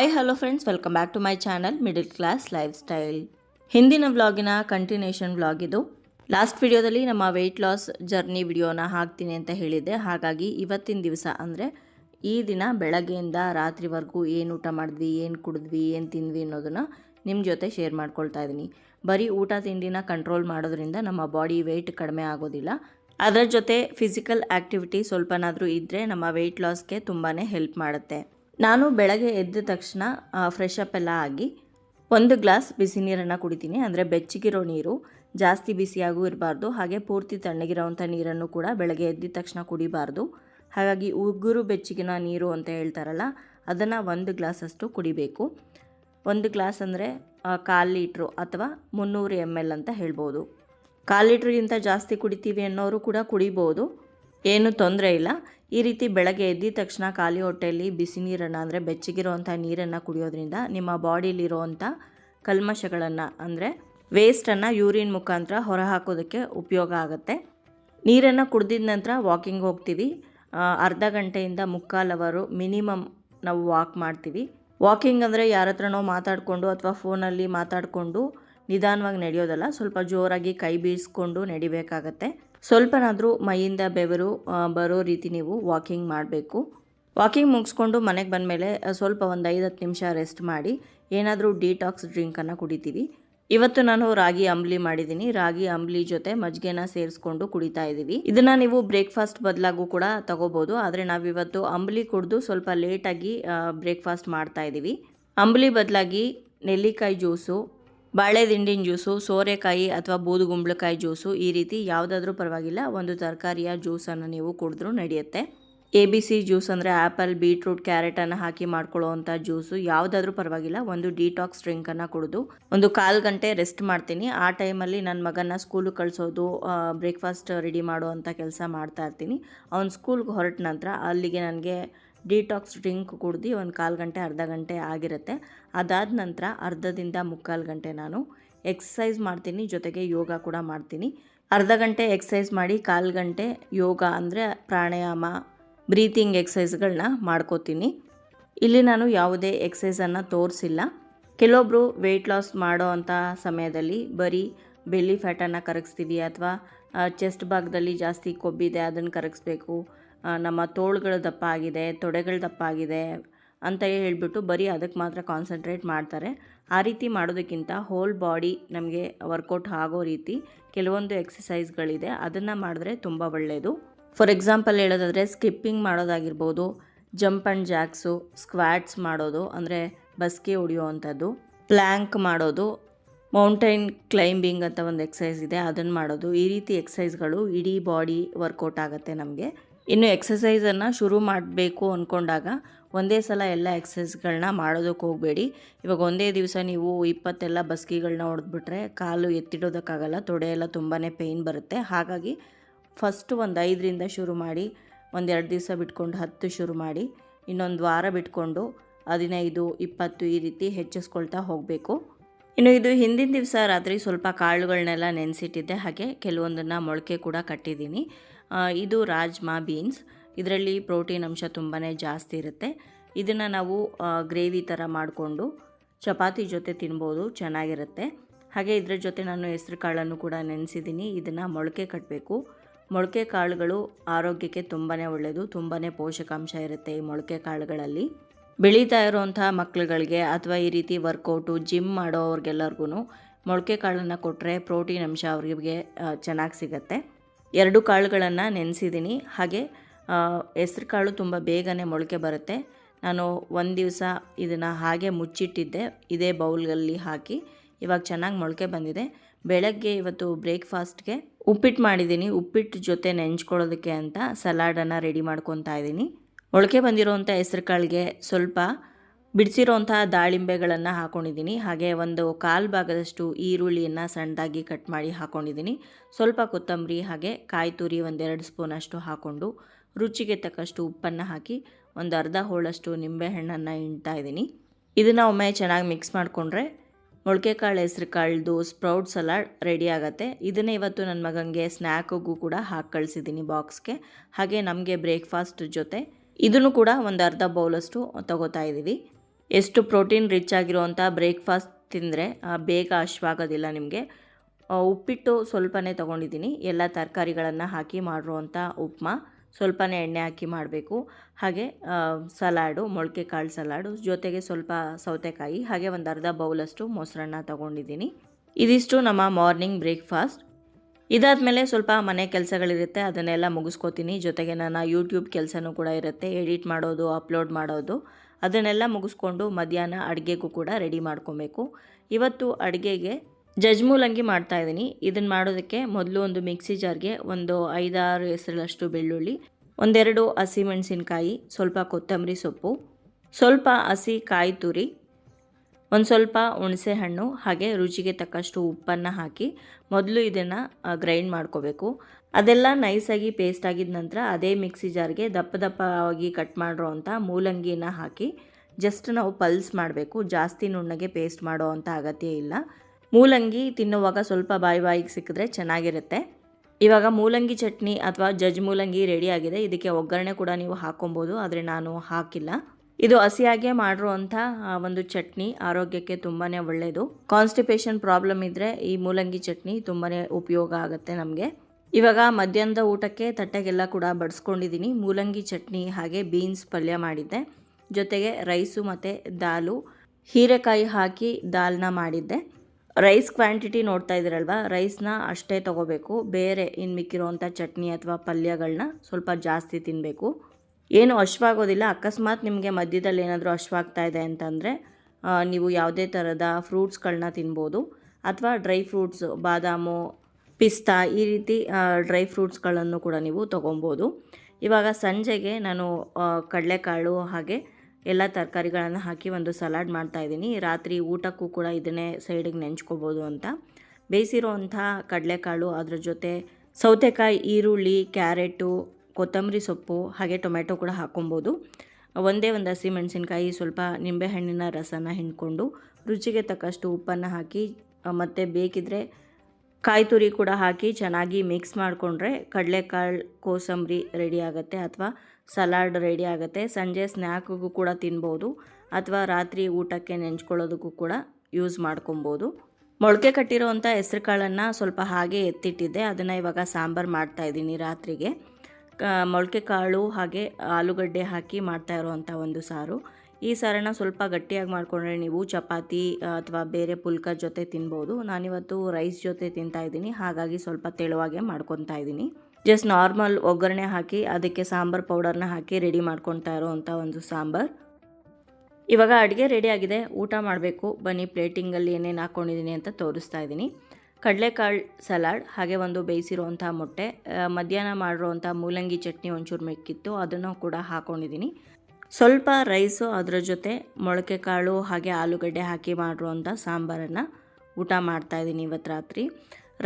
Hi hello friends welcome back to my channel middle class lifestyle ಹಿಂದಿನ ವ್ಲಾಗಿನ continuation vlog ಇದು. Last ವಿಡಿಯೋದಲ್ಲಿ ನಮ್ಮ ವೆಯ್ಟ್ ಲಾಸ್ ಜರ್ನಿ ವಿಡಿಯೋನ ಹಾಕ್ತೀನಿ ಅಂತ ಹೇಳಿದ್ದೆ. ಹಾಗಾಗಿ ಇವತ್ತಿನ ದಿವಸ ಅಂದರೆ ಈ ದಿನ ಬೆಳಗ್ಗೆಯಿಂದ ರಾತ್ರಿವರೆಗೂ ಏನು ಊಟ ಮಾಡಿದ್ವಿ, ಏನು ಕುಡಿದ್ವಿ, ಏನು ತಿಂದ್ವಿ ಅನ್ನೋದನ್ನು ನಿಮ್ಮ ಜೊತೆ ಶೇರ್ ಮಾಡ್ಕೊಳ್ತಾ ಇದ್ದೀನಿ ಬರೀ ಊಟ ತಿಂಡಿನ ಕಂಟ್ರೋಲ್ ಮಾಡೋದ್ರಿಂದ ನಮ್ಮ ಬಾಡಿ ವೆಯ್ಟ್ ಕಡಿಮೆ ಆಗೋದಿಲ್ಲ. ಅದರ ಜೊತೆ ಫಿಸಿಕಲ್ ಆ್ಯಕ್ಟಿವಿಟಿ ಸ್ವಲ್ಪನಾದರೂ ಇದ್ದರೆ ನಮ್ಮ ವೆಯ್ಟ್ ಲಾಸ್ಗೆ ತುಂಬಾ ಹೆಲ್ಪ್ ಮಾಡುತ್ತೆ. ನಾನು ಬೆಳಗ್ಗೆ ಎದ್ದ ತಕ್ಷಣ ಫ್ರೆಶ್ ಅಪ್ ಎಲ್ಲ ಆಗಿ ಒಂದು ಗ್ಲಾಸ್ ಬಿಸಿ ನೀರನ್ನು ಕುಡಿತೀನಿ. ಅಂದರೆ ಬೆಚ್ಚಗಿರೋ ನೀರು, ಜಾಸ್ತಿ ಬಿಸಿಯಾಗೂ ಇರಬಾರ್ದು. ಹಾಗೆ ಪೂರ್ತಿ ತಣ್ಣಗಿರೋವಂಥ ನೀರನ್ನು ಕೂಡ ಬೆಳಗ್ಗೆ ಎದ್ದ ತಕ್ಷಣ ಕುಡಿಬಾರ್ದು. ಹಾಗಾಗಿ ಉಗುರು ಬೆಚ್ಚಗಿನ ನೀರು ಅಂತ ಹೇಳ್ತಾರಲ್ಲ, ಅದನ್ನು ಒಂದು ಗ್ಲಾಸಷ್ಟು ಕುಡಿಬೇಕು. ಒಂದು ಗ್ಲಾಸ್ ಅಂದರೆ ಕಾಲು ಲೀಟ್ರು ಅಥವಾ ಮುನ್ನೂರು ಎಂ ಎಲ್ ಅಂತ ಹೇಳ್ಬೋದು. ಕಾಲು ಲೀಟ್ರಿಗಿಂತ ಜಾಸ್ತಿ ಕುಡಿತೀವಿ ಅನ್ನೋರು ಕೂಡ ಕುಡಿಬೋದು. ಏನು ತೊಂದರೆ ಇಲ್ಲ. ಈ ರೀತಿ ಬೆಳಗ್ಗೆ ಎದ್ದಿದ ತಕ್ಷಣ ಖಾಲಿ ಹೊಟ್ಟೆಯಲ್ಲಿ ಬಿಸಿ ನೀರನ್ನು, ಅಂದರೆ ಬೆಚ್ಚಗಿರುವಂಥ ನೀರನ್ನು ಕುಡಿಯೋದ್ರಿಂದ ನಿಮ್ಮ ಬಾಡಿಲಿರುವಂಥ ಕಲ್ಮಶಗಳನ್ನು, ಅಂದರೆ ವೇಸ್ಟನ್ನು ಯೂರಿನ್ ಮುಖಾಂತರ ಹೊರಹಾಕೋದಕ್ಕೆ ಉಪಯೋಗ ಆಗುತ್ತೆ. ನೀರನ್ನು ಕುಡ್ದಿದ ನಂತರ ವಾಕಿಂಗ್ ಹೋಗ್ತೀವಿ. ಅರ್ಧ ಗಂಟೆಯಿಂದ ಮುಕ್ಕಾಲು ಅವರು ಮಿನಿಮಮ್ ನಾವು ವಾಕ್ ಮಾಡ್ತೀವಿ. ವಾಕಿಂಗ್ ಅಂದರೆ ಯಾರ ಹತ್ರನೋ ಮಾತಾಡಿಕೊಂಡು ಅಥವಾ ಫೋನಲ್ಲಿ ಮಾತಾಡಿಕೊಂಡು ನಿಧಾನವಾಗಿ ನಡೆಯೋದಲ್ಲ, ಸ್ವಲ್ಪ ಜೋರಾಗಿ ಕೈ ಬೀಸ್ಕೊಂಡು ನಡಿಬೇಕಾಗತ್ತೆ. ಸ್ವಲ್ಪನಾದರೂ ಮೈಯಿಂದ ಬೆವರು ಬರೋ ರೀತಿ ನೀವು ವಾಕಿಂಗ್ ಮಾಡಬೇಕು. ವಾಕಿಂಗ್ ಮುಗಿಸ್ಕೊಂಡು ಮನೆಗೆ ಬಂದಮೇಲೆ ಸ್ವಲ್ಪ ಒಂದು ಐದು ಹತ್ತು ನಿಮಿಷ ರೆಸ್ಟ್ ಮಾಡಿ, ಏನಾದರೂ ಡಿಟಾಕ್ಸ್ ಡ್ರಿಂಕನ್ನು ಕುಡಿತೀವಿ. ಇವತ್ತು ನಾನು ರಾಗಿ ಅಂಬ್ಲಿ ಮಾಡಿದ್ದೀನಿ ರಾಗಿ ಅಂಬ್ಲಿ ಜೊತೆ ಮಜ್ಜಿಗೆನ ಸೇರಿಸ್ಕೊಂಡು ಕುಡಿತಾ ಇದ್ದೀವಿ ಇದನ್ನ ನೀವು ಬ್ರೇಕ್ಫಾಸ್ಟ್ ಬದಲಾಗೂ ಕೂಡ ತಗೋಬೋದು. ಆದರೆ ನಾವಿವತ್ತು ಅಂಬ್ಲಿ ಕುಡಿದು ಸ್ವಲ್ಪ ಲೇಟಾಗಿ ಬ್ರೇಕ್ಫಾಸ್ಟ್ ಮಾಡ್ತಾ ಇದ್ದೀವಿ ಅಂಬ್ಲಿ ಬದಲಾಗಿ ನೆಲ್ಲಿಕಾಯಿ ಜ್ಯೂಸು ಬಾಳೆ ದಿಂಡಿನ ಜ್ಯೂಸು, ಸೋರೆಕಾಯಿ ಅಥವಾ ಬೂದುಗುಂಬಳಕಾಯಿ ಜ್ಯೂಸು, ಈ ರೀತಿ ಯಾವುದಾದ್ರೂ ಪರವಾಗಿಲ್ಲ. ಒಂದು ತರಕಾರಿಯ ಜ್ಯೂಸನ್ನು ನೀವು ಕುಡಿದ್ರೂ ನಡೆಯುತ್ತೆ. ಎ ಬಿ ಸಿ ಜ್ಯೂಸ್ ಅಂದರೆ ಆ್ಯಪಲ್ ಬೀಟ್ರೂಟ್, ಕ್ಯಾರೆಟನ್ನು ಹಾಕಿ ಮಾಡ್ಕೊಳ್ಳೋವಂಥ ಜ್ಯೂಸು ಯಾವುದಾದ್ರೂ ಪರವಾಗಿಲ್ಲ. ಒಂದು ಡಿಟಾಕ್ಸ್ ಡ್ರಿಂಕನ್ನು ಕುಡಿದು ಒಂದು ಕಾಲು ಗಂಟೆ ರೆಸ್ಟ್ ಮಾಡ್ತೀನಿ. ಆ ಟೈಮಲ್ಲಿ ನನ್ನ ಮಗನ ಸ್ಕೂಲಿಗೆ ಕಳಿಸೋದು ಬ್ರೇಕ್ಫಾಸ್ಟ್ ರೆಡಿ ಮಾಡುವಂಥ ಕೆಲಸ ಮಾಡ್ತಾ ಇರ್ತೀನಿ. ಅವ್ನು ಸ್ಕೂಲ್ಗೆ ಹೊರಟ ನಂತರ ಅಲ್ಲಿಗೆ ನನಗೆ ಡಿಟಾಕ್ಸ್ ಡ್ರಿಂಕ್ ಕುಡ್ದು ಒಂದು ಕಾಲು ಗಂಟೆ, ಅರ್ಧ ಗಂಟೆ ಆಗಿರುತ್ತೆ. ಅದಾದ ನಂತರ ಅರ್ಧದಿಂದ ಮುಕ್ಕಾಲು ಗಂಟೆ ನಾನು ಎಕ್ಸಸೈಸ್ ಮಾಡ್ತೀನಿ, ಜೊತೆಗೆ ಯೋಗ ಕೂಡ ಮಾಡ್ತೀನಿ. ಅರ್ಧ ಗಂಟೆ ಎಕ್ಸಸೈಸ್ ಮಾಡಿ ಕಾಲು ಗಂಟೆ ಯೋಗ ಅಂದರೆ ಪ್ರಾಣಾಯಾಮ, ಬ್ರೀತಿಂಗ್ ಎಕ್ಸಸೈಸ್ಗಳನ್ನ ಮಾಡ್ಕೋತೀನಿ. ಇಲ್ಲಿ ನಾನು ಯಾವುದೇ ಎಕ್ಸಸೈಸನ್ನು ತೋರಿಸಿಲ್ಲ. ಕೆಲವೊಬ್ಬರು ವೆಯ್ಟ್ ಲಾಸ್ ಮಾಡೋ ಅಂಥ ಸಮಯದಲ್ಲಿ ಬರೀ ಬೆಲ್ಲಿ ಫ್ಯಾಟನ್ನು ಕರಗಿಸ್ತೀವಿ ಅಥವಾ ಚೆಸ್ಟ್ ಭಾಗದಲ್ಲಿ ಜಾಸ್ತಿ ಕೊಬ್ಬಿದೆ, ಅದನ್ನು ಕರಗಿಸ್ಬೇಕು. ನಮ್ಮ ತೋಳುಗಳು ದಪ್ಪ ಆಗಿದೆ ತೊಡೆಗಳು ದಪ್ಪ ಆಗಿದೆ ಅಂತ ಹೇಳಿಬಿಟ್ಟು ಬರೀ ಅದಕ್ಕೆ ಮಾತ್ರ ಕಾನ್ಸಂಟ್ರೇಟ್ ಮಾಡ್ತಾರೆ. ಆ ರೀತಿ ಮಾಡೋದಕ್ಕಿಂತ ಹೋಲ್ ಬಾಡಿ ನಮಗೆ ವರ್ಕೌಟ್ ಆಗೋ ರೀತಿ ಕೆಲವೊಂದು ಎಕ್ಸಸೈಸ್ಗಳಿದೆ ಅದನ್ನು ಮಾಡಿದ್ರೆ ತುಂಬ ಒಳ್ಳೆಯದು ಫಾರ್ ಎಕ್ಸಾಂಪಲ್ ಹೇಳೋದಾದರೆ ಸ್ಕಿಪ್ಪಿಂಗ್ ಮಾಡೋದಾಗಿರ್ಬೋದು ಜಂಪ್ ಆ್ಯಂಡ್ ಜಾಕ್ಸು ಸ್ಕ್ವಾಟ್ಸ್ ಮಾಡೋದು, ಅಂದರೆ ಬಸ್ಗೆ ಹೊಡೆಯುವಂಥದ್ದು ಪ್ಲ್ಯಾಂಕ್ ಮಾಡೋದು ಮೌಂಟೈನ್ ಕ್ಲೈಂಬಿಂಗ್ ಅಂತ ಒಂದು ಎಕ್ಸಸೈಸ್ ಇದೆ, ಅದನ್ನು ಮಾಡೋದು. ಈ ರೀತಿ ಎಕ್ಸಸೈಸ್ಗಳು ಇಡೀ ಬಾಡಿ ವರ್ಕೌಟ್ ಆಗುತ್ತೆ ನಮಗೆ. ಇನ್ನು ಎಕ್ಸಸೈಸನ್ನು ಶುರು ಮಾಡಬೇಕು ಅಂದ್ಕೊಂಡಾಗ ಒಂದೇ ಸಲ ಎಲ್ಲ ಎಕ್ಸಸೈಸ್ಗಳನ್ನ ಮಾಡೋದಕ್ಕೆ ಹೋಗಬೇಡಿ. ಇವಾಗ ಒಂದೇ ದಿವಸ ನೀವು ಇಪ್ಪತ್ತೆಲ್ಲ ಬಸ್ಕಿಗಳನ್ನ ಹೊಡೆದ್ಬಿಟ್ರೆ ಕಾಲು ಎತ್ತಿಡೋದಕ್ಕಾಗಲ್ಲ, ತೊಡೆ ಎಲ್ಲ ತುಂಬಾ ಪೇಯ್ನ್ ಬರುತ್ತೆ. ಹಾಗಾಗಿ ಫಸ್ಟು ಒಂದು ಐದರಿಂದ ಶುರು ಮಾಡಿ ಒಂದೆರಡು ದಿವಸ ಬಿಟ್ಕೊಂಡು ಹತ್ತು ಶುರು ಮಾಡಿ, ಇನ್ನೊಂದು ವಾರ ಬಿಟ್ಕೊಂಡು ಹದಿನೈದು, ಇಪ್ಪತ್ತು ಈ ರೀತಿ ಹೆಚ್ಚಿಸ್ಕೊಳ್ತಾ ಹೋಗಬೇಕು. ಇನ್ನು ಇದು ಹಿಂದಿನ ದಿವಸ ರಾತ್ರಿ ಸ್ವಲ್ಪ ಕಾಳುಗಳನ್ನೆಲ್ಲ ನೆನೆಸಿಟ್ಟಿದ್ದೆ, ಹಾಗೆ ಕೆಲವೊಂದನ್ನು ಮೊಳಕೆ ಕೂಡ ಕಟ್ಟಿದ್ದೀನಿ. ಇದು ರಾಜ್ಮಾ ಬೀನ್ಸ್. ಇದರಲ್ಲಿ ಪ್ರೋಟೀನ್ ಅಂಶ ತುಂಬಾ ಜಾಸ್ತಿ ಇರುತ್ತೆ. ಇದನ್ನು ನಾವು ಗ್ರೇವಿ ಥರ ಮಾಡಿಕೊಂಡು ಚಪಾತಿ ಜೊತೆ ತಿನ್ಬೋದು, ಚೆನ್ನಾಗಿರುತ್ತೆ. ಹಾಗೆ ಇದರ ಜೊತೆ ನಾನು ಹೆಸ್ರು ಕಾಳನ್ನು ಕೂಡ ನೆನೆಸಿದ್ದೀನಿ ಇದನ್ನು ಮೊಳಕೆ ಕಟ್ಟಬೇಕು ಮೊಳಕೆ ಕಾಳುಗಳು ಆರೋಗ್ಯಕ್ಕೆ ತುಂಬಾ ಒಳ್ಳೆಯದು ತುಂಬಾ ಪೋಷಕಾಂಶ ಇರುತ್ತೆ ಈ ಮೊಳಕೆ ಕಾಳುಗಳಲ್ಲಿ. ಬೆಳೀತಾ ಇರೋವಂಥ ಮಕ್ಕಳುಗಳಿಗೆ ಅಥವಾ ಈ ರೀತಿ ವರ್ಕೌಟು, ಜಿಮ್ ಮಾಡೋವ್ರಿಗೆಲ್ಲರಿಗೂ ಮೊಳಕೆ ಕಾಳನ್ನು ಕೊಟ್ಟರೆ ಪ್ರೋಟೀನ್ ಅಂಶ ಅವರಿಗೆ ಚೆನ್ನಾಗಿ ಸಿಗತ್ತೆ. ಎರಡು ಕಾಳುಗಳನ್ನು ನೆನೆಸಿದ್ದೀನಿ. ಹಾಗೆ ಹೆಸ್ರು ಕಾಳು ತುಂಬ ಬೇಗನೆ ಮೊಳಕೆ ಬರುತ್ತೆ. ನಾನು ಒಂದು ದಿವಸ ಇದನ್ನು ಹಾಗೆ ಮುಚ್ಚಿಟ್ಟಿದ್ದೆ. ಇದೇ ಬೌಲ್ಗಲ್ಲಿ ಹಾಕಿ ಇವಾಗ ಚೆನ್ನಾಗಿ ಮೊಳಕೆ ಬಂದಿದೆ. ಬೆಳಗ್ಗೆ ಇವತ್ತು ಬ್ರೇಕ್ಫಾಸ್ಟ್ಗೆ ಉಪ್ಪಿಟ್ಟು ಮಾಡಿದ್ದೀನಿ. ಉಪ್ಪಿಟ್ಟು ಜೊತೆ ನೆಂಚ್ಕೊಳ್ಳೋದಕ್ಕೆ ಅಂತ ಸಲಾಡನ್ನು ರೆಡಿ ಮಾಡ್ಕೊತಾ ಇದ್ದೀನಿ. ಮೊಳಕೆ ಬಂದಿರೋವಂಥ ಹೆಸ್ರು ಕಾಳಿಗೆ ಸ್ವಲ್ಪ ಬಿಡಿಸಿರೋಂಥ ದಾಳಿಂಬೆಗಳನ್ನು ಹಾಕ್ಕೊಂಡಿದ್ದೀನಿ ಹಾಗೆ ಒಂದು ಕಾಲು ಭಾಗದಷ್ಟು ಈರುಳ್ಳಿಯನ್ನು ಸಣ್ಣದಾಗಿ ಕಟ್ ಮಾಡಿ ಹಾಕ್ಕೊಂಡಿದ್ದೀನಿ ಸ್ವಲ್ಪ ಕೊತ್ತಂಬರಿ ಹಾಗೆ ಕಾಯಿ ತುರಿ ಒಂದೆರಡು ಸ್ಪೂನಷ್ಟು ಹಾಕ್ಕೊಂಡು ರುಚಿಗೆ ತಕ್ಕಷ್ಟು ಉಪ್ಪನ್ನು ಹಾಕಿ ಒಂದು ಅರ್ಧ ಹೋಳಷ್ಟು ನಿಂಬೆಹಣ್ಣನ್ನು ಹಿಂಡ್ತಾ ಇದ್ದೀನಿ. ಇದನ್ನು ಒಮ್ಮೆ ಚೆನ್ನಾಗಿ ಮಿಕ್ಸ್ ಮಾಡಿಕೊಂಡ್ರೆ ಮೊಳಕೆ ಕಾಳು ಹೆಸ್ರು ಕಾಳ್ದು ಸ್ಪ್ರೌಟ್ ಸಲಾಡ್ ರೆಡಿ ಆಗುತ್ತೆ. ಇದನ್ನೇ ಇವತ್ತು ನನ್ನ ಮಗನಿಗೆ ಸ್ನ್ಯಾಕಿಗೂ ಕೂಡ ಹಾಕಿ ಕಳಿಸಿದ್ದೀನಿ ಬಾಕ್ಸ್ಗೆ. ಹಾಗೆ ನಮಗೆ ಬ್ರೇಕ್ಫಾಸ್ಟ್ ಜೊತೆ ಇದನ್ನು ಕೂಡ ಒಂದು ಅರ್ಧ ಬೌಲಷ್ಟು ತಗೋತಾ ಇದ್ದೀವಿ. ಎಷ್ಟು ಪ್ರೋಟೀನ್ ರಿಚ್ ಆಗಿರುವಂಥ ಬ್ರೇಕ್ಫಾಸ್ಟ್ ತಿಂದರೆ ಬೇಗ ಹಶ್ವಾಗೋದಿಲ್ಲ ನಿಮಗೆ. ಉಪ್ಪಿಟ್ಟು ಸ್ವಲ್ಪನೇ ತೊಗೊಂಡಿದ್ದೀನಿ. ಎಲ್ಲ ತರಕಾರಿಗಳನ್ನು ಹಾಕಿ ಮಾಡಿರುವಂಥ ಉಪ್ಮಾ, ಸ್ವಲ್ಪನೇ ಎಣ್ಣೆ ಹಾಕಿ ಮಾಡಬೇಕು. ಹಾಗೆ ಸಲಾಡು ಮೊಳಕೆ ಕಾಳು ಸಲಾಡು, ಜೊತೆಗೆ ಸ್ವಲ್ಪ ಸೌತೆಕಾಯಿ, ಹಾಗೆ ಒಂದು ಅರ್ಧ ಬೌಲಷ್ಟು ಮೊಸರನ್ನ ತೊಗೊಂಡಿದ್ದೀನಿ. ಇದಿಷ್ಟು ನಮ್ಮ ಮಾರ್ನಿಂಗ್ ಬ್ರೇಕ್ಫಾಸ್ಟ್. ಇದಾದಮೇಲೆ ಸ್ವಲ್ಪ ಮನೆ ಕೆಲಸಗಳಿರುತ್ತೆ, ಅದನ್ನೆಲ್ಲ ಮುಗಿಸ್ಕೋತೀನಿ. ಜೊತೆಗೆ ನನ್ನ ಯೂಟ್ಯೂಬ್ ಕೆಲಸನೂ ಕೂಡ ಇರುತ್ತೆ. ಎಡಿಟ್ ಮಾಡೋದು, ಅಪ್ಲೋಡ್ ಮಾಡೋದು. ಅದನ್ನೆಲ್ಲ ಮುಗಿಸ್ಕೊಂಡು ಮಧ್ಯಾಹ್ನ ಅಡುಗೆಗೂ ಕೂಡ ರೆಡಿ ಮಾಡ್ಕೊಬೇಕು. ಇವತ್ತು ಅಡುಗೆಗೆ ಜಜ್ಮೂಲಂಗಿ ಮಾಡ್ತಾ ಇದ್ದೀನಿ. ಇದನ್ನು ಮಾಡೋದಕ್ಕೆ ಮೊದಲು ಒಂದು ಮಿಕ್ಸಿ ಜಾರ್ಗೆ ಒಂದು ಐದಾರು ಹೆಸರಷ್ಟು ಬೆಳ್ಳುಳ್ಳಿ, ಒಂದೆರಡು ಹಸಿಮೆಣಸಿನ್ಕಾಯಿ ಸ್ವಲ್ಪ ಕೊತ್ತಂಬರಿ ಸೊಪ್ಪು, ಸ್ವಲ್ಪ ಹಸಿ ಕಾಯಿ ತುರಿ, ಒಂದು ಸ್ವಲ್ಪ ಹುಣಸೆ ಹಣ್ಣು, ಹಾಗೆ ರುಚಿಗೆ ತಕ್ಕಷ್ಟು ಉಪ್ಪನ್ನು ಹಾಕಿ ಮೊದಲು ಇದನ್ನು ಗ್ರೈಂಡ್ ಮಾಡ್ಕೋಬೇಕು. ಅದೆಲ್ಲ ನೈಸಾಗಿ ಪೇಸ್ಟ್ ಆಗಿದ ನಂತರ ಅದೇ ಮಿಕ್ಸಿ ಜಾರ್ಗೆ ದಪ್ಪ ದಪ್ಪವಾಗಿ ಕಟ್ ಮಾಡಿರೋವಂಥ ಮೂಲಂಗಿನ ಹಾಕಿ ಜಸ್ಟ್ ನಾವು ಪಲ್ಸ್ ಮಾಡಬೇಕು. ಜಾಸ್ತಿ ನುಣ್ಣಗೆ ಪೇಸ್ಟ್ ಮಾಡೋ ಅಂಥ ಅಗತ್ಯ ಇಲ್ಲ. ಮೂಲಂಗಿ ತಿನ್ನುವಾಗ ಸ್ವಲ್ಪ ಬಾಯಿ ಬಾಯಿಗೆ ಸಿಕ್ಕಿದ್ರೆ ಚೆನ್ನಾಗಿರುತ್ತೆ. ಇವಾಗ ಮೂಲಂಗಿ ಚಟ್ನಿ ಅಥವಾ ಜಜ್ ಮೂಲಂಗಿ ರೆಡಿ ಆಗಿದೆ. ಇದಕ್ಕೆ ಒಗ್ಗರಣೆ ಕೂಡ ನೀವು ಹಾಕೊಬೋದು, ಆದರೆ ನಾನು ಹಾಕಿಲ್ಲ. ಇದು ಹಸಿಯಾಗೆ ಮಾಡಿರುವಂಥ ಒಂದು ಚಟ್ನಿ ಆರೋಗ್ಯಕ್ಕೆ ತುಂಬಾ ಒಳ್ಳೆಯದು ಕಾನ್ಸ್ಟಿಪೇಷನ್ ಪ್ರಾಬ್ಲಮ್ ಇದ್ದರೆ ಈ ಮೂಲಂಗಿ ಚಟ್ನಿ ತುಂಬಾ ಉಪಯೋಗ ಆಗುತ್ತೆ ನಮಗೆ. ಇವಾಗ ಮಧ್ಯಾಹ್ನದ ಊಟಕ್ಕೆ ತಟ್ಟೆಗೆಲ್ಲ ಕೂಡ ಬಡಿಸ್ಕೊಂಡಿದ್ದೀನಿ. ಮೂಲಂಗಿ ಚಟ್ನಿ ಹಾಗೆ ಬೀನ್ಸ್ ಪಲ್ಯ ಮಾಡಿದ್ದೆ. ಜೊತೆಗೆ ರೈಸು ಮತ್ತು ದಾಲು. ಹೀರೆಕಾಯಿ ಹಾಕಿ ದಾಲ್ನ ಮಾಡಿದ್ದೆ. ರೈಸ್ ಕ್ವಾಂಟಿಟಿ ನೋಡ್ತಾ ಇದ್ದೀರಲ್ವ? ರೈಸ್ನ ಅಷ್ಟೇ ತಗೋಬೇಕು. ಬೇರೆ ಇನ್ನು ಮಿಕ್ಕಿರೋವಂಥ ಚಟ್ನಿ ಅಥವಾ ಪಲ್ಯಗಳನ್ನ ಸ್ವಲ್ಪ ಜಾಸ್ತಿ ತಿನ್ನಬೇಕು ಏನು ಅಶ್ವಾಗೋದಿಲ್ಲ. ಅಕಸ್ಮಾತ್ ನಿಮಗೆ ಮಧ್ಯದಲ್ಲಿ ಏನಾದರೂ ಅಶ್ವಾಗ್ತಾ ಇದೆ ಅಂತಂದರೆ ನೀವು ಯಾವುದೇ ಥರದ ಫ್ರೂಟ್ಸ್ಗಳನ್ನ ತಿನ್ಬೋದು. ಅಥವಾ ಡ್ರೈ ಫ್ರೂಟ್ಸು, ಬಾದಾಮು ಪಿಸ್ತಾ ಈ ರೀತಿ ಡ್ರೈ ಫ್ರೂಟ್ಸ್ಗಳನ್ನು ಕೂಡ ನೀವು ತೊಗೊಬೋದು. ಇವಾಗ ಸಂಜೆಗೆ ನಾನು ಕಡಲೆಕಾಳು ಹಾಗೆ ಎಲ್ಲ ತರಕಾರಿಗಳನ್ನು ಹಾಕಿ ಒಂದು ಸಲಾಡ್ ಮಾಡ್ತಾಯಿದ್ದೀನಿ ರಾತ್ರಿ ಊಟಕ್ಕೂ ಕೂಡ ಇದನ್ನೇ ಸೈಡಿಗೆ ನೆಂಚ್ಕೋಬೋದು ಅಂತ. ಬೇಯಿಸಿರೋವಂಥ ಕಡಲೆಕಾಳು ಅದರ ಜೊತೆ ಸೌತೆಕಾಯಿ, ಈರುಳ್ಳಿ, ಕ್ಯಾರೆಟು, ಕೊತ್ತಂಬರಿ ಸೊಪ್ಪು ಹಾಗೆ ಟೊಮೆಟೊ ಕೂಡ ಹಾಕೊಬೋದು ಒಂದೇ ಒಂದು ಹಸಿಮೆಣಸಿನ್ಕಾಯಿ ಸ್ವಲ್ಪ ನಿಂಬೆಹಣ್ಣಿನ ರಸನ ಹಿಂಡ್ಕೊಂಡು ರುಚಿಗೆ ತಕ್ಕಷ್ಟು ಉಪ್ಪನ್ನು ಹಾಕಿ ಮತ್ತೆ ಬೇಕಿದ್ರೆ ಕಾಯಿ ತುರಿ ಕೂಡ ಹಾಕಿ ಚೆನ್ನಾಗಿ ಮಿಕ್ಸ್ ಮಾಡಿಕೊಂಡ್ರೆ ಕಡಲೆಕಾಳು, ಕೋಸಂಬರಿ ರೆಡಿ ಆಗುತ್ತೆ ಅಥವಾ ಸಲಾಡ್ ರೆಡಿ ಆಗುತ್ತೆ. ಸಂಜೆ ಸ್ನ್ಯಾಕ್ಗೂ ಕೂಡ ತಿನ್ಬೋದು ಅಥವಾ ರಾತ್ರಿ ಊಟಕ್ಕೆ ನೆಂಚ್ಕೊಳ್ಳೋದಕ್ಕೂ ಕೂಡ ಯೂಸ್ ಮಾಡ್ಕೊಬೋದು. ಮೊಳಕೆ ಕಟ್ಟಿರೋವಂಥ ಹೆಸ್ರು ಕಾಳನ್ನು ಸ್ವಲ್ಪ ಹಾಗೆ ಎತ್ತಿಟ್ಟಿದ್ದೆ. ಅದನ್ನು ಇವಾಗ ಸಾಂಬಾರು ಮಾಡ್ತಾ ಇದ್ದೀನಿ ರಾತ್ರಿಗೆ. ಮೊಳಕೆ ಕಾಳು ಹಾಗೆ ಆಲೂಗಡ್ಡೆ ಹಾಕಿ ಮಾಡ್ತಾ ಇರೋವಂಥ ಒಂದು ಸಾರು. ಈ ಸಾರನ್ನ ಸ್ವಲ್ಪ ಗಟ್ಟಿಯಾಗಿ ಮಾಡಿಕೊಂಡ್ರೆ ನೀವು ಚಪಾತಿ ಅಥವಾ ಬೇರೆ ಪುಲ್ಕ ಜೊತೆ ತಿನ್ಬೋದು. ನಾನಿವತ್ತು ರೈಸ್ ಜೊತೆ ತಿಂತಾ ಇದ್ದೀನಿ. ಹಾಗಾಗಿ ಸ್ವಲ್ಪ ತೆಳುವಾಗೆ ಮಾಡ್ಕೊತಾ ಇದ್ದೀನಿ. ಜಸ್ಟ್ ನಾರ್ಮಲ್ ಒಗ್ಗರಣೆ ಹಾಕಿ, ಅದಕ್ಕೆ ಸಾಂಬಾರು ಪೌಡರ್ನ ಹಾಕಿ ರೆಡಿ ಮಾಡ್ಕೊತಾ ಇರೋವಂಥ ಒಂದು ಸಾಂಬಾರು. ಇವಾಗ ಅಡುಗೆ ರೆಡಿ ಆಗಿದೆ. ಊಟ ಮಾಡಬೇಕು. ಬನ್ನಿ ಪ್ಲೇಟಿಂಗಲ್ಲಿ ಏನೇನು ಹಾಕ್ಕೊಂಡಿದ್ದೀನಿ ಅಂತ ತೋರಿಸ್ತಾ ಇದ್ದೀನಿ. ಕಡಲೆಕಾಳು ಸಲಾಡ್, ಹಾಗೆ ಒಂದು ಬೇಯಿಸಿರುವಂಥ ಮೊಟ್ಟೆ. ಮಧ್ಯಾಹ್ನ ಮಾಡಿರುವಂಥ ಮೂಲಂಗಿ ಚಟ್ನಿ ಒಂಚೂರು ಮೆಕ್ಕಿತ್ತು. ಅದನ್ನು ಕೂಡ ಹಾಕ್ಕೊಂಡಿದ್ದೀನಿ ಸ್ವಲ್ಪ ರೈಸು ಅದರ ಜೊತೆ ಮೊಳಕೆ ಕಾಳು ಹಾಗೆ ಆಲೂಗಡ್ಡೆ ಹಾಕಿ ಮಾಡಿರುವಂಥ ಸಾಂಬಾರನ್ನು ಊಟ ಮಾಡ್ತಾಯಿದ್ದೀನಿ ಇವತ್ತು ರಾತ್ರಿ.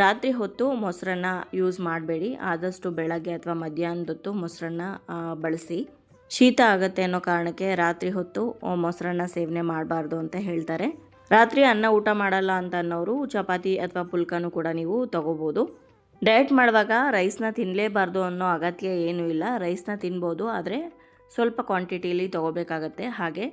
ರಾತ್ರಿ ಹೊತ್ತು ಮೊಸರನ್ನ ಯೂಸ್ ಮಾಡಬೇಡಿ. ಆದಷ್ಟು ಬೆಳಗ್ಗೆ ಅಥವಾ ಮಧ್ಯಾಹ್ನದೊತ್ತು ಮೊಸರನ್ನ ಬಳಸಿ. ಶೀತ ಆಗುತ್ತೆ ಅನ್ನೋ ಕಾರಣಕ್ಕೆ ರಾತ್ರಿ ಹೊತ್ತು ಮೊಸರನ್ನ ಸೇವನೆ ಮಾಡಬಾರ್ದು ಅಂತ ಹೇಳ್ತಾರೆ. ರಾತ್ರಿ ಅನ್ನ ಊಟ ಮಾಡಲ್ಲ ಅಂತ ಅನ್ನೋರು ಚಪಾತಿ ಅಥವಾ ಪುಲ್ಕನೂ ಕೂಡ ನೀವು ತಗೋಬೋದು. ಡಯಟ್ ಮಾಡುವಾಗ ರೈಸ್ನ ತಿನ್ನಲೇಬಾರ್ದು ಅನ್ನೋ ಅಗತ್ಯ ಏನೂ ಇಲ್ಲ. ರೈಸ್ನ ತಿನ್ಬೋದು, ಆದರೆ ಸ್ವಲ್ಪ ಕ್ವಾಂಟಿಟೀಲಿ ತೊಗೋಬೇಕಾಗತ್ತೆ. ಹಾಗೆ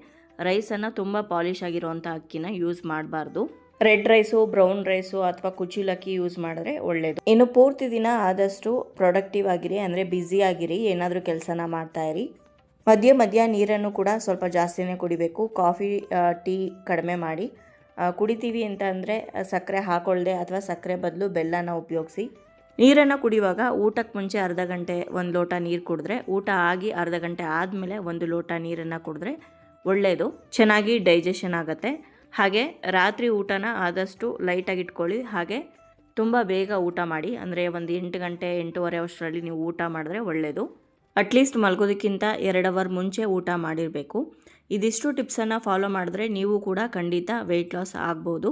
ರೈಸನ್ನು ತುಂಬ ಪಾಲಿಶ್ ಆಗಿರುವಂಥ ಅಕ್ಕಿನ ಯೂಸ್ ಮಾಡಬಾರ್ದು. ರೆಡ್ ರೈಸು ಬ್ರೌನ್ ರೈಸು ಅಥವಾ ಕುಚ್ಚಿಲಕ್ಕಿ ಯೂಸ್ ಮಾಡಿದ್ರೆ ಒಳ್ಳೆಯದು ಇನ್ನು ಪೂರ್ತಿ ದಿನ ಆದಷ್ಟು ಪ್ರೊಡಕ್ಟಿವ್ ಆಗಿರಿ, ಅಂದರೆ ಬ್ಯುಸಿ ಆಗಿರಿ, ಏನಾದರೂ ಕೆಲಸನ ಮಾಡ್ತಾ ಇರಿ. ಮಧ್ಯ ಮಧ್ಯ ನೀರನ್ನು ಕೂಡ ಸ್ವಲ್ಪ ಜಾಸ್ತಿನೇ ಕುಡಿಬೇಕು. ಕಾಫಿ ಟೀ ಕಡಿಮೆ ಮಾಡಿ. ಕುಡಿತೀವಿ ಅಂತ ಅಂದರೆ ಸಕ್ಕರೆ ಹಾಕೊಳ್ಳದೆ ಅಥವಾ ಸಕ್ಕರೆ ಬದಲು ಬೆಲ್ಲನ ಉಪಯೋಗಿಸಿ. ನೀರನ್ನು ಕುಡಿಯುವಾಗ ಊಟಕ್ಕೆ ಮುಂಚೆ ಅರ್ಧ ಗಂಟೆ ಒಂದು ಲೋಟ ನೀರು ಕುಡಿದ್ರೆ, ಊಟ ಆಗಿ ಅರ್ಧ ಗಂಟೆ ಆದಮೇಲೆ ಒಂದು ಲೋಟ ನೀರನ್ನು ಕುಡಿದ್ರೆ ಒಳ್ಳೆಯದು. ಚೆನ್ನಾಗಿ ಡೈಜೆಷನ್ ಆಗುತ್ತೆ. ಹಾಗೆ ರಾತ್ರಿ ಊಟನ ಆದಷ್ಟು ಲೈಟಾಗಿ ಇಟ್ಕೊಳ್ಳಿ. ಹಾಗೆ ತುಂಬ ಬೇಗ ಊಟ ಮಾಡಿ, ಅಂದರೆ ಒಂದು ಎಂಟು ಗಂಟೆ, ಎಂಟೂವರೆ ಅಷ್ಟರಲ್ಲಿ ನೀವು ಊಟ ಮಾಡಿದ್ರೆ ಒಳ್ಳೆಯದು. ಅಟ್ಲೀಸ್ಟ್ ಮಲಗೋದಕ್ಕಿಂತ ಎರಡು ಅವರ್ ಮುಂಚೆ ಊಟ ಮಾಡಿರಬೇಕು. ಇದಿಷ್ಟು ಟಿಪ್ಸನ್ನು ಫಾಲೋ ಮಾಡಿದ್ರೆ ನೀವು ಕೂಡ ಖಂಡಿತ ವೆಯ್ಟ್ ಲಾಸ್ ಆಗ್ಬೋದು.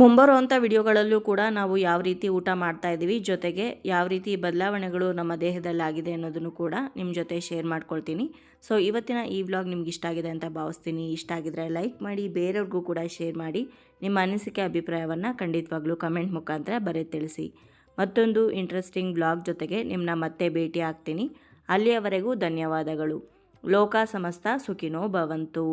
ಮುಂಬರುವಂಥ ವಿಡಿಯೋಗಳಲ್ಲೂ ಕೂಡ ನಾವು ಯಾವ ರೀತಿ ಊಟ ಮಾಡ್ತಾ ಇದ್ದೀವಿ, ಜೊತೆಗೆ ಯಾವ ರೀತಿ ಬದಲಾವಣೆಗಳು ನಮ್ಮ ದೇಹದಲ್ಲಿ ಆಗಿದೆ ಅನ್ನೋದನ್ನು ಕೂಡ ನಿಮ್ಮ ಜೊತೆ ಶೇರ್ ಮಾಡ್ಕೊಳ್ತೀನಿ. ಸೊ ಇವತ್ತಿನ ಈ ವ್ಲಾಗ್ ನಿಮ್ಗೆ ಇಷ್ಟ ಆಗಿದೆ ಅಂತ ಭಾವಿಸ್ತೀನಿ. ಇಷ್ಟ ಆಗಿದ್ರೆ ಲೈಕ್ ಮಾಡಿ, ಬೇರೆಯವ್ರಿಗೂ ಕೂಡ ಶೇರ್ ಮಾಡಿ. ನಿಮ್ಮ ಅನಿಸಿಕೆ, ಅಭಿಪ್ರಾಯವನ್ನು ಖಂಡಿತವಾಗ್ಲೂ ಕಮೆಂಟ್ ಮುಖಾಂತರ ಬರೆ ತಿಳಿಸಿ. ಮತ್ತೊಂದು ಇಂಟ್ರೆಸ್ಟಿಂಗ್ ಬ್ಲಾಗ್ ಜೊತೆಗೆ ನಿಮ್ಮನ್ನ ಮತ್ತೆ ಭೇಟಿ ಆಗ್ತೀನಿ. ಅಲ್ಲಿಯವರೆಗೂ ಧನ್ಯವಾದಗಳು. ಲೋಕ ಸಮಸ್ತ ಸುಖಿನೋ ಭವಂತು.